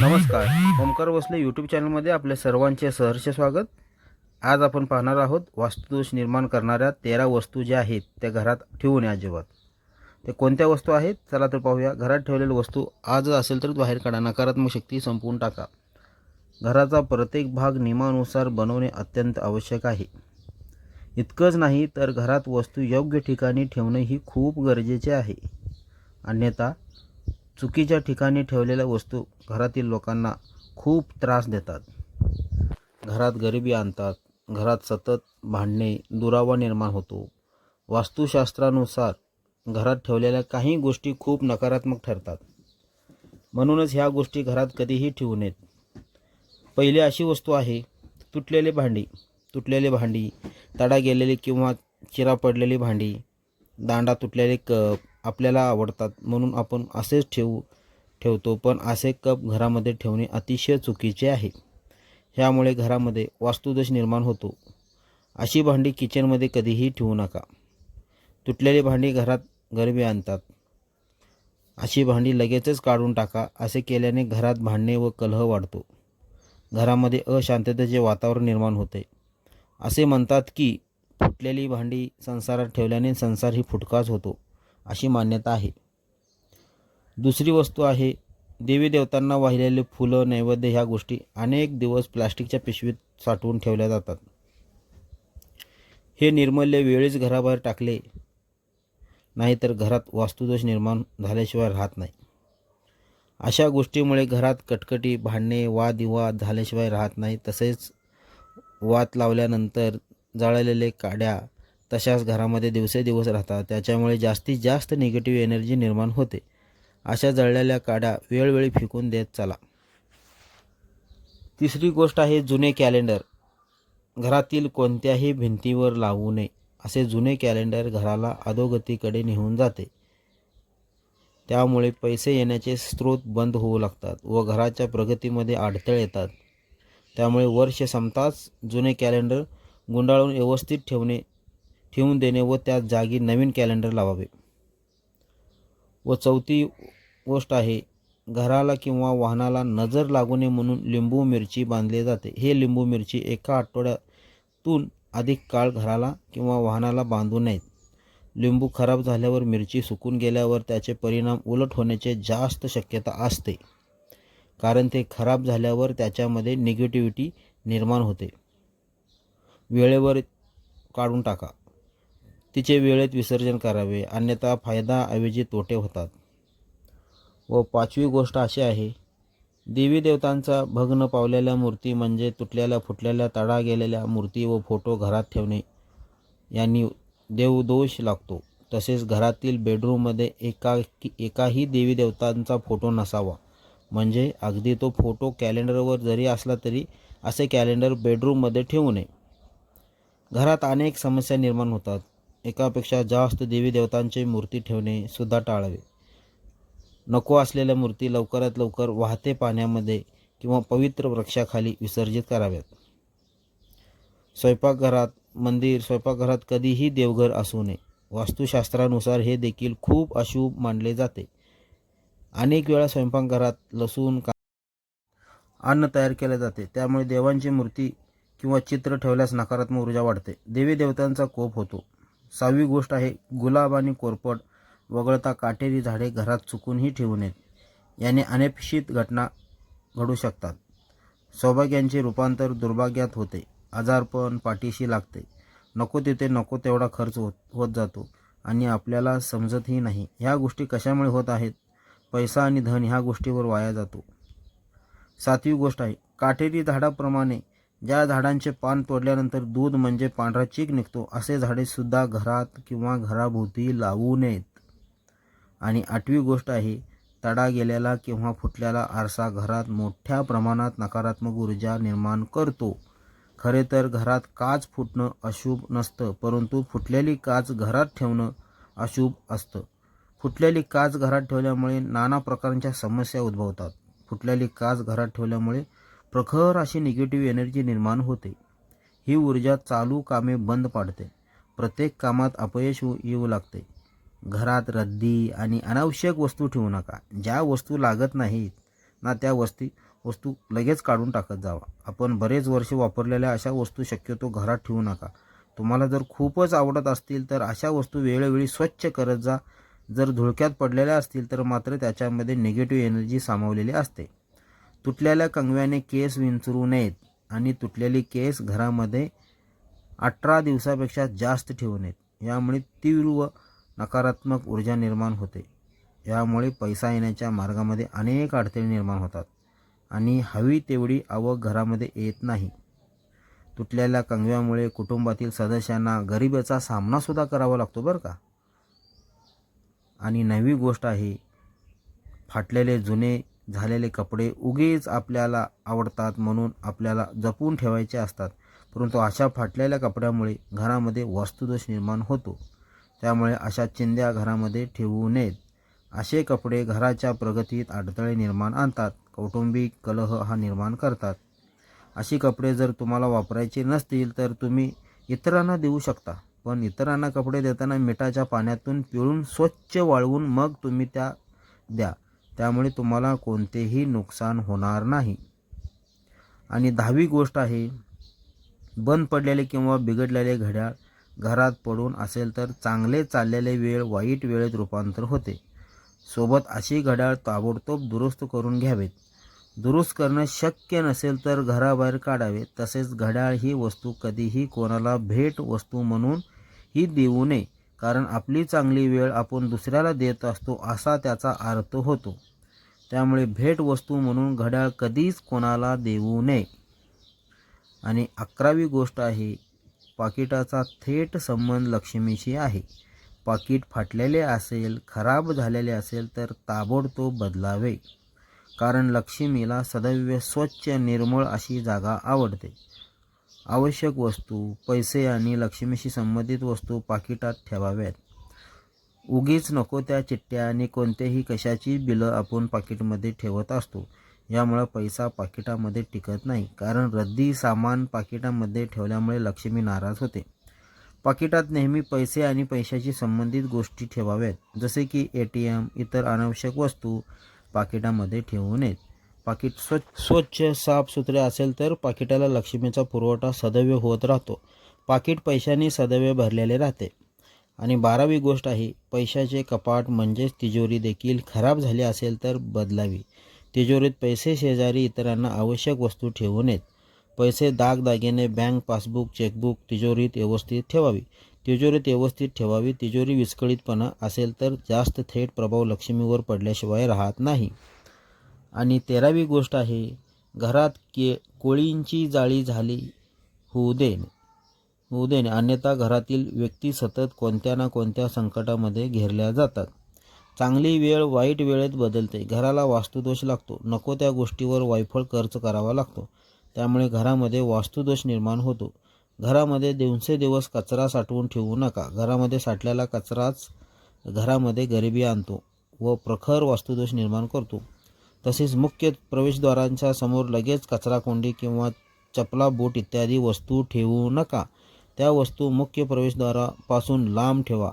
नमस्कार. ओमकार वसले यूट्यूब चॅनलमध्ये आपल्या सर्वांचे सहर्ष स्वागत. आज आपण पाहणार आहोत वास्तुदोष निर्माण करणाऱ्या तेरा वस्तू ज्या आहेत त्या घरात ठेवू नये अजिबात. ते कोणत्या वस्तू आहेत चला तर पाहूया. घरात ठेवलेल्या वस्तू आज असेल तर बाहेर काढा नकारात्मक शक्ती संपवून टाका. घराचा प्रत्येक भाग नियमानुसार बनवणे अत्यंत आवश्यक आहे. इतकंच नाही तर घरात वस्तू योग्य ठिकाणी ठेवणे ही खूप गरजेचे आहे. अन्यथा चुकीच्या ठिकाणी ठेवलेल्या वस्तू घरातील लोकांना खूप त्रास देतात. घरात गरिबी आणतात घरात सतत भांडणे दुरावा निर्माण होतो. वास्तुशास्त्रानुसार घरात ठेवलेल्या काही गोष्टी खूप नकारात्मक ठरतात. म्हणूनच ह्या गोष्टी घरात कधीही ठेवू नयेत. पहिली अशी वस्तू आहे तुटलेले भांडी. तुटलेले भांडी तडा गेलेली किंवा चिरा पडलेली भांडी दांडा तुटलेले कप आपल्याला आवडतात म्हणून आपण असेच ठेवू ठेवतो. पण असे कप घरामध्ये ठेवणे अतिशय चुकीचे आहे. ह्यामुळे घरामध्ये वास्तुदोष निर्माण होतो. अशी भांडी किचनमध्ये कधीही ठेवू नका. तुटलेली भांडी घरात गरबी आणतात. अशी भांडी लगेचच काढून टाका असे केल्याने घरात भांडणे व कलह वाढतो. घरामध्ये अशांततेचे वातावरण निर्माण होते. असे म्हणतात की फुटलेली भांडी संसारात ठेवल्याने संसार ही फुटकाच होतो. अशी मान्यता आहे. दुसरी वस्तू आहे देवी देवतांना वाहिलेले फुलं नैवेद्य ह्या गोष्टी अनेक दिवस प्लास्टिकच्या पिशवीत साठवून ठेवल्या जातात. हे निर्मल्य वेळीच घराबाहेर टाकले नाहीतर घरात वास्तुदोष निर्माण झाल्याशिवाय राहत नाही. अशा गोष्टीमुळे घरात कटकटी भांडणे वादविवाद झाल्याशिवाय राहत नाही. तसेच वात लावल्यानंतर जळलेले काड्या तशाच घरामध्ये दिवसेदिवस राहतात. त्याच्यामुळे जास्तीत जास्त निगेटिव्ह एनर्जी निर्माण होते. अशा जळलेल्या काड्या वेळोवेळी फेकून देत चला. तिसरी गोष्ट आहे जुने कॅलेंडर घरातील कोणत्याही भिंतीवर लावू नये. असे जुने कॅलेंडर घराला अधोगतीकडे नेऊन जाते. त्यामुळे पैसे येण्याचे स्रोत बंद होऊ लागतात व घराच्या प्रगतीमध्ये अडथळे येतात. त्यामुळे वर्ष संपताच जुने कॅलेंडर गुंडाळून व्यवस्थित ठेवणे ठेवून देणे व त्या जागी नवीन कॅलेंडर लावावे. व चौथी गोष्ट आहे घराला किंवा वाहनाला नजर लागू नये म्हणून लिंबू मिरची बांधले जाते. हे लिंबू मिरची एका आठवड्यातून अधिक काळ घराला किंवा वाहनाला बांधू नयेत. लिंबू खराब झाल्यावर मिरची सुकून गेल्यावर त्याचे परिणाम उलट होण्याचे जास्त शक्यता असते. कारण ते खराब झाल्यावर त्याच्यामध्ये निगेटिव्हिटी निर्माण होते. वेळेवर काढून टाका. तिचे वेळेत विसर्जन करावे अन्यथा फायदाऐवजी तोटे होतात. व पाचवी गोष्ट अशी आहे देवी देवतांचा भग्न पावलेल्या मूर्ती म्हणजे तुटलेल्या फुटलेल्या तडा गेलेल्या मूर्ती व फोटो घरात ठेवणे यांनी देवदोष लागतो. तसेच घरातील बेडरूममध्ये एका एकाही देवी देवतांचा फोटो नसावा. म्हणजे अगदी तो फोटो कॅलेंडरवर जरी असला तरी असे कॅलेंडर बेडरूममध्ये ठेवू नये. घरात अनेक समस्या निर्माण होतात. एकापेक्षा जास्त देवी देवतांची मूर्ती ठेवणे सुद्धा टाळावे. नको असलेल्या मूर्ती लवकरात लवकर वाहते पाण्यामध्ये किंवा पवित्र वृक्षाखाली विसर्जित कराव्यात. स्वयंपाकघरात मंदिर स्वयंपाकघरात कधीही देवघर असू नये. वास्तुशास्त्रानुसार हे देखील खूप अशुभ मानले जाते. अनेक वेळा स्वयंपाकघरात लसूण का अन्न तयार केले जाते. त्यामुळे देवांची मूर्ती किंवा चित्र ठेवल्यास नकारात्मक ऊर्जा वाढते. देवी देवतांचा कोप होतो. सहावी गोष्ट आहे गुलाब आणि कोरपड वगळता काटेरी झाडे घरात चुकूनही ठेवू नयेत. याने अनपेक्षित घटना घडू शकतात. सौभाग्यांचे रूपांतर दुर्भाग्यात होते. आजारपण पाठीशी लागते. नको तिथे नको तेवढा खर्च होत होत जातो आणि आपल्याला समजतही नाही. ह्या गोष्टी कशामुळे होत आहेत? पैसा आणि धन ह्या गोष्टीवर वाया जातो. सातवी गोष्ट आहे काटेरी झाडाप्रमाणे ज्या झाडांचे पान तोडल्यानंतर दूध म्हणजे पांढरा चीक निघतो असे झाडेसुद्धा घरात किंवा घराभोवती लावू नयेत. आणि आठवी गोष्ट आहे तडा गेलेला किंवा फुटलेला आरसा घरात मोठ्या प्रमाणात नकारात्मक ऊर्जा निर्माण करतो. खरे तर घरात काच फुटणं अशुभ नसतं परंतु फुटलेली काच घरात ठेवणं अशुभ असतं. फुटलेली काच घरात ठेवल्यामुळे नाना प्रकारच्या समस्या उद्भवतात. फुटलेली काच घरात ठेवल्यामुळे प्रखर अशी निगेटिव्ह एनर्जी निर्माण होते. ही ऊर्जा चालू कामे बंद पाडते. प्रत्येक कामात अपयश येऊ लागते. घरात रद्दी आणि अनावश्यक वस्तू ठेवू नका. ज्या वस्तू लागत नाहीत ना त्या वस्ती वस्तू लगेच काढून टाकत जावा. आपण बरेच वर्ष वापरलेल्या अशा वस्तू शक्यतो घरात ठेवू नका. तुम्हाला जर खूपच आवडत असतील तर अशा वस्तू वेळोवेळी स्वच्छ करत जा. जर धुळक्यात पडलेल्या असतील तर मात्र त्याच्यामध्ये निगेटिव्ह एनर्जी सामावलेली असते. तुटलेल्या कंगव्याने केस विंचरू नयेत आणि तुटलेली केस घरामध्ये अठरा दिवसापेक्षा जास्त ठेवू नयेत. यामुळे तीव्र व नकारात्मक ऊर्जा निर्माण होते. यामुळे पैसा येण्याच्या मार्गामध्ये अनेक अडथळे निर्माण होतात आणि हवी तेवढी आवक घरामध्ये येत नाही. तुटलेल्या कंगव्यामुळे कुटुंबातील सदस्यांना गरिबीचा सामनासुद्धा करावा लागतो बरं का? आणि नवी गोष्ट आहे फाटलेले जुने झालेले कपडे उगीच आपल्याला आवडतात म्हणून आपल्याला जपून ठेवायचे असतात. परंतु अशा फाटलेल्या कपड्यामुळे घरामध्ये वास्तुदोष निर्माण होतो. त्यामुळे अशा चिंध्या घरामध्ये ठेवू नयेत. असे कपडे घराच्या प्रगतीत अडथळे निर्माण आणतात. कौटुंबिक कलह हा निर्माण करतात. अशी कपडे जर तुम्हाला वापरायचे नसतील तर तुम्ही इतरांना देऊ शकता. पण इतरांना कपडे देताना मिठाच्या पाण्यातून पिळून स्वच्छ वाळवून मग तुम्ही त्या द्या. त्यामुळे तुम्हाला कोणतेही नुकसान होणार नाही. आणि दहावी गोष्ट आहे बंद पडलेले किंवा बिघडलेले घड्याळ घरात पडून असेल तर चांगले चाललेले वेळ वाईट वेळेत रूपांतर होते. सोबत अशी घड्याळ ताबडतोब दुरुस्त करून घ्यावेत. दुरुस्त करणं शक्य नसेल तर घराबाहेर काढावे. तसेच घड्याळ ही वस्तू कधीही कोणाला भेट वस्तू म्हणून ही देऊ नये. कारण आपली चांगली वेळ आपण दुसऱ्याला देत असतो असा त्याचा अर्थ होतो. त्यामुळे भेटवस्तू म्हणून घड्याळ कधीच कोणाला देऊ नये. आणि अकरावी गोष्ट आहे पाकिटाचा थेट संबंध लक्ष्मीशी आहे. पाकिट फाटलेले असेल खराब झालेले असेल तर ताबडतोब बदलावे. कारण लक्ष्मीला सदैव स्वच्छ निर्मळ अशी जागा आवडते. आवश्यक वस्तू पैसे आणि लक्ष्मीशी संबंधित वस्तू पाकिटात ठेवाव्यात. उगीच नको त्या चिठ्ठ्या आणि कोणतेही कशाची बिलं आपण पाकिटमध्ये ठेवत असतो. यामुळं पैसा पाकिटामध्ये टिकत नाही. कारण रद्दी सामान पाकिटामध्ये ठेवल्यामुळे लक्ष्मी नाराज होते. पाकिटात नेहमी पैसे आणि पैशाशी संबंधित गोष्टी ठेवाव्यात. जसे की ए टी एम इतर अनावश्यक वस्तू पाकिटामध्ये ठेवू नयेत. पाकिट स्वच्छ स्वच्छ साफसुथरे असेल तर पाकिटाला लक्ष्मीचा पुरवठा सदैव होत राहतो. पाकिट पैशाने सदैव भरलेले राहते. आणि बारावी गोष्ट आहे पैशाचे कपाट म्हणजेच तिजोरी देखील खराब झाली असेल तर बदलावी. तिजोरीत पैसे शेजारी इतरांना आवश्यक वस्तू ठेवू नयेत पैसे दागदागिने बँक पासबुक चेकबुक तिजोरीत व्यवस्थित ठेवावी. तिजोरीत व्यवस्थित ठेवावी तिजोरी विस्कळीतपणा असेल तर जास्त थेट प्रभाव लक्ष्मीवर पडल्याशिवाय राहत नाही. आणि तेरावी गोष्ट आहे घरात के कोळींची जाळी झाली होऊ देणे होऊ देणे अन्यथा घरातील व्यक्ती सतत कोणत्या ना कोणत्या संकटामध्ये घेरल्या जातात. चांगली वेळ वाईट वेळेत बदलते. घराला वास्तुदोष लागतो. नको त्या गोष्टीवर वायफळ खर्च करावा लागतो. त्यामुळे घरामध्ये वास्तुदोष निर्माण होतो. घरामध्ये दिवसेदिवस कचरा साठवून ठेवू नका. घरामध्ये साठलेला कचराच घरामध्ये गरिबी आणतो व प्रखर वास्तुदोष निर्माण करतो. तसेच मुख्य प्रवेशद्वारांच्या समोर लगेच कचराकोंडी किंवा चपला बूट इत्यादी वस्तू ठेवू नका. त्या वस्तू मुख्य प्रवेशद्वारापासून लांब ठेवा.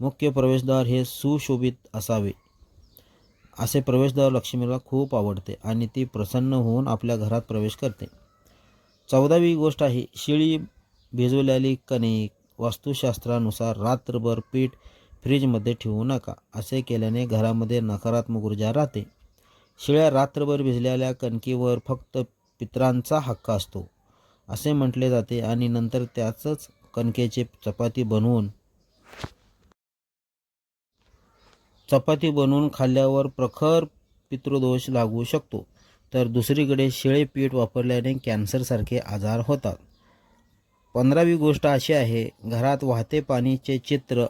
मुख्य प्रवेशद्वार हे सुशोभित असावे. असे प्रवेशद्वार लक्ष्मीला खूप आवडते आणि ती प्रसन्न होऊन आपल्या घरात प्रवेश करते. चौदावी गोष्ट आहे शिळी भिजवलेली कणिक वास्तुशास्त्रानुसार रात्रभर पीठ फ्रीजमध्ये ठेवू नका. असे केल्याने घरामध्ये नकारात्मक ऊर्जा राहते. शिळ्या रात्रभर भिजलेल्या कणकीवर फक्त पित्रांचा हक्क असतो असे म्हटले जाते आणि नंतर त्याचंच कणकेचे चपाती बनवून चपाती बनवून खाल्ल्यावर प्रखर पितृदोष लागू शकतो. तर दुसरीकडे शिळे पीठ वापरल्याने कॅन्सरसारखे आजार होतात. पंधरावी गोष्ट अशी आहे घरात वाहते पाणीचे चित्र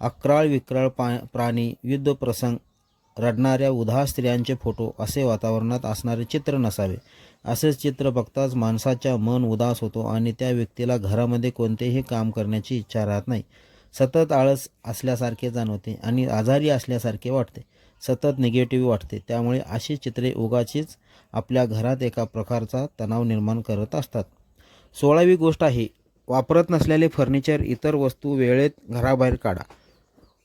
अक्राळ विक्राळ पा प्राणी युद्धप्रसंग रडणाऱ्या उदास स्त्रियांचे फोटो असे वातावरणात असणारे चित्र नसावे. असेच चित्र बघताच माणसाच्या मन उदास होतो आणि त्या व्यक्तीला घरामध्ये कोणतेही काम करण्याची इच्छा राहत नाही. सतत आळस असल्यासारखे जाणवते आणि आजारी असल्यासारखे वाटते. सतत निगेटिव्ह वाटते. त्यामुळे अशी चित्रे उगाचीच आपल्या घरात एका प्रकारचा तणाव निर्माण करत असतात. सोळावी गोष्ट आहे वापरत नसलेले फर्निचर इतर वस्तू वेळेत घराबाहेर काढा.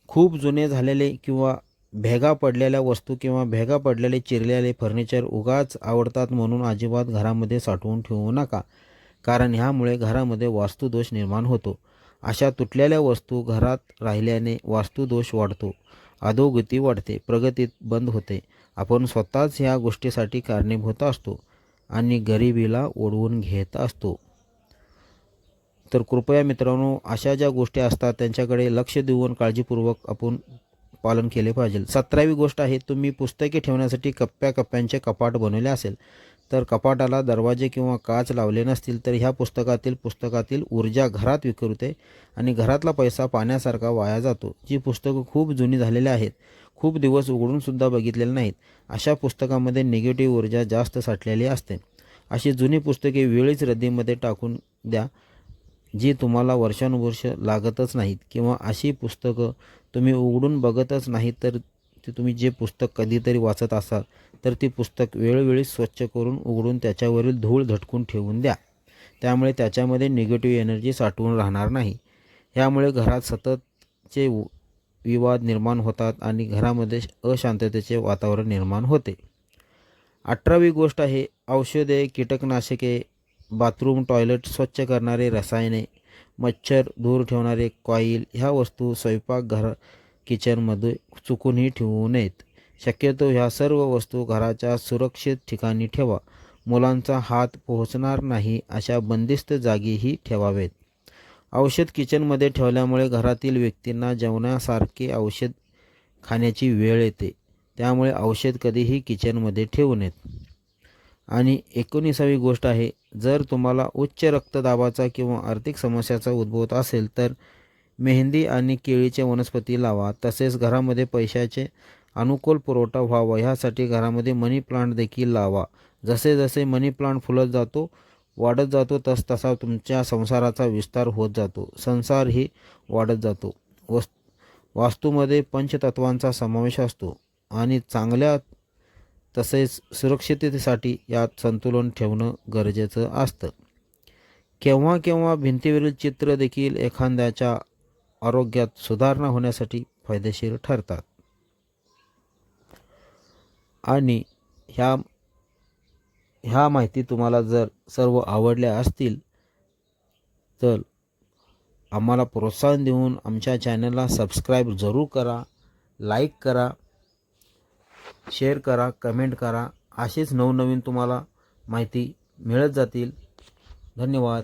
खूप जुने झालेले किंवा भेगा पडलेल्या वस्तू किंवा भेगा पडलेले चिरलेले फर्निचर उगाच आवडतात म्हणून अजिबात घरामध्ये साठवून ठेवू नका. कारण ह्यामुळे घरामध्ये वास्तुदोष निर्माण होतो. अशा तुटलेल्या वस्तू घरात राहिल्याने वास्तुदोष वाढतो. अधोगती वाढते प्रगतीत बंद होते. आपण स्वतःच ह्या गोष्टीसाठी कारणीभूत असतो आणि गरिबीला ओढवून घेत असतो. तर कृपया मित्रांनो अशा ज्या गोष्टी असतात त्यांच्याकडे लक्ष देऊन काळजीपूर्वक आपण पालन केले पाहिजे. सतरावी गोष्ट आहे तुम्ही पुस्तके ठेवण्यासाठी कप्प्या कप्प्यांचे कपाट बनवले असेल तर कपाटाला दरवाजे किंवा काच लावले नसतील तर ह्या पुस्तकातील पुस्तकातील ऊर्जा घरात विखरते आणि घरातला पैसा पाण्यासारखा वाया जातो. जी पुस्तकं खूप जुनी झालेली आहेत खूप दिवस उघडूनसुद्धा बघितलेले नाहीत अशा पुस्तकामध्ये निगेटिव्ह ऊर्जा जास्त साठलेली असते. अशी जुनी पुस्तके वेळीच रद्दीमध्ये टाकून द्या. जी तुम्हाला वर्षानुवर्ष लागतच नाहीत किंवा अशी पुस्तकं तुम्ही उघडून बघतच नाही तर ते तुम्ही जे पुस्तक कधीतरी वाचत असाल तर ती पुस्तक वेळोवेळी स्वच्छ करून उघडून त्याच्यावरील धूळ झटकून ठेवून द्या. त्यामुळे त्याच्यामध्ये निगेटिव्ह एनर्जी साठवून राहणार नाही. ह्यामुळे घरात सततचे विवाद निर्माण होतात आणि घरामध्ये अशांततेचे वातावरण निर्माण होते. अठरावी गोष्ट आहे औषधे कीटकनाशके बाथरूम टॉयलेट स्वच्छ करणारे रसायने मच्छर दूर ठेवणारे कॉईल ह्या वस्तू स्वयंपाकघर किचनमध्ये चुकूनही ठेवू नयेत. शक्यतो ह्या सर्व वस्तू घराच्या सुरक्षित ठिकाणी ठेवा. मुलांचा हात पोहोचणार नाही अशा बंदिस्त जागीही ठेवावेत. औषध किचनमध्ये ठेवल्यामुळे घरातील व्यक्तींना जेवणासारखे औषध खाण्याची वेळ येते. त्यामुळे औषध कधीही किचनमध्ये ठेवू नयेत. आणि एकोणीसावी गोष्ट आहे जर तुम्हाला उच्च रक्तदाबाचा किंवा आर्थिक समस्याचा उद्भवत असेल तर मेहंदी आणि केळीचे वनस्पती लावा तसेच घरामध्ये पैशाचे अनुकूल पुरवठा व्हावा ह्यासाठी घरामध्ये मनी प्लांट देखील लावा. जसे जसे मनी प्लांट फुलत जातो वाढत जातो तस तसा तुमच्या संसाराचा विस्तार होत जातो. संसारही वाढत जातो. वस् वास्तूमध्ये पंचतत्वांचा समावेश असतो आणि चांगल्या तसेच सुरक्षिततेसाठी यात संतुलन ठेवणं गरजेचं असतं. केव्हा केव्हा भिंतीवरील चित्र देखील एखाद्याच्या आरोग्यात सुधारणा होण्यासाठी फायदेशीर ठरतात. आणि ह्या ह्या माहिती तुम्हाला जर सर्व आवडल्या असतील तर आम्हाला प्रोत्साहन देऊन आमच्या चॅनलला सबस्क्राईब जरूर करा लाईक करा शेअर करा कमेंट करा. असेच नवनवीन तुम्हाला माहिती मिळत जातील. धन्यवाद.